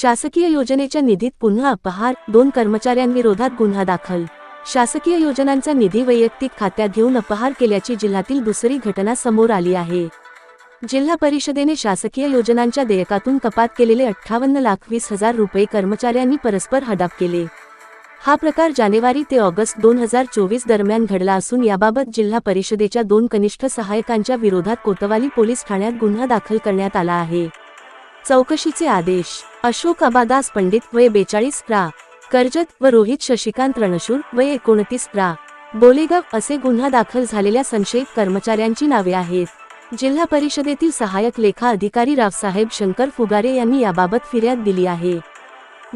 शासकीय योजनेच्या निधीत पुन्हा अपहार दोन कर्मचाऱ्यांविरोधात गुन्हा दाखल. शासकीय योजनांचा निधी वैयक्तिक खात्यात घेऊन अपहार केल्याची जिल्ह्यातील दुसरी घटना समोर आली आहे. जिल्हा परिषदेने शासकीय योजनांच्या देयकातून कपात केलेले अठ्ठावन्न लाख वीस हजार रुपये कर्मचाऱ्यांनी परस्पर हडप केले. हा प्रकार जानेवारी ते ऑगस्ट दोन हजार चोवीस दरम्यान घडला असून याबाबत जिल्हा परिषदेच्या दोन कनिष्ठ सहायकांच्या विरोधात कोतवाली पोलीस ठाण्यात गुन्हा दाखल करण्यात आला आहे. चौकशीचे आदेश अशोक अबादास पंडित वय बेचाळीस प्रा कर्जत व रोहित शशिकांत रणशूर वय एकोणतीस प्रा बोलेगाव असे गुन्हा दाखल झालेल्या संशयित कर्मचाऱ्यांची नावे आहेत. जिल्हा परिषदेतील सहाय्यक लेखा अधिकारी रावसाहेब शंकर फुगारे यांनी याबाबत फिर्याद दिली आहे.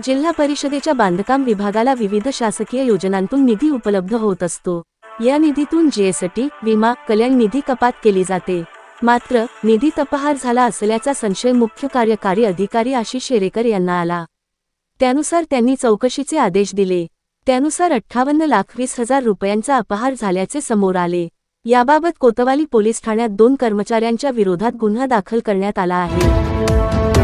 जिल्हा परिषदेच्या बांधकाम विभागाला विविध शासकीय योजनांतून निधी उपलब्ध होत असतो. या निधीतून जीएसटी विमा कल्याण निधी कपात केली जाते. मात्र निधीत अपहार झाला असल्याचा संशय मुख्य कार्यकारी अधिकारी आशिष शेरेकर यांना आला. त्यानुसार त्यांनी चौकशीचे आदेश दिले. त्यानुसार अठ्ठावन्न लाख वीस हजार रुपयांचा अपहार झाल्याचे समोर आले. याबाबत कोतवाली पोलीस ठाण्यात दोन कर्मचाऱ्यांच्या विरोधात गुन्हा दाखल करण्यात आला आहे.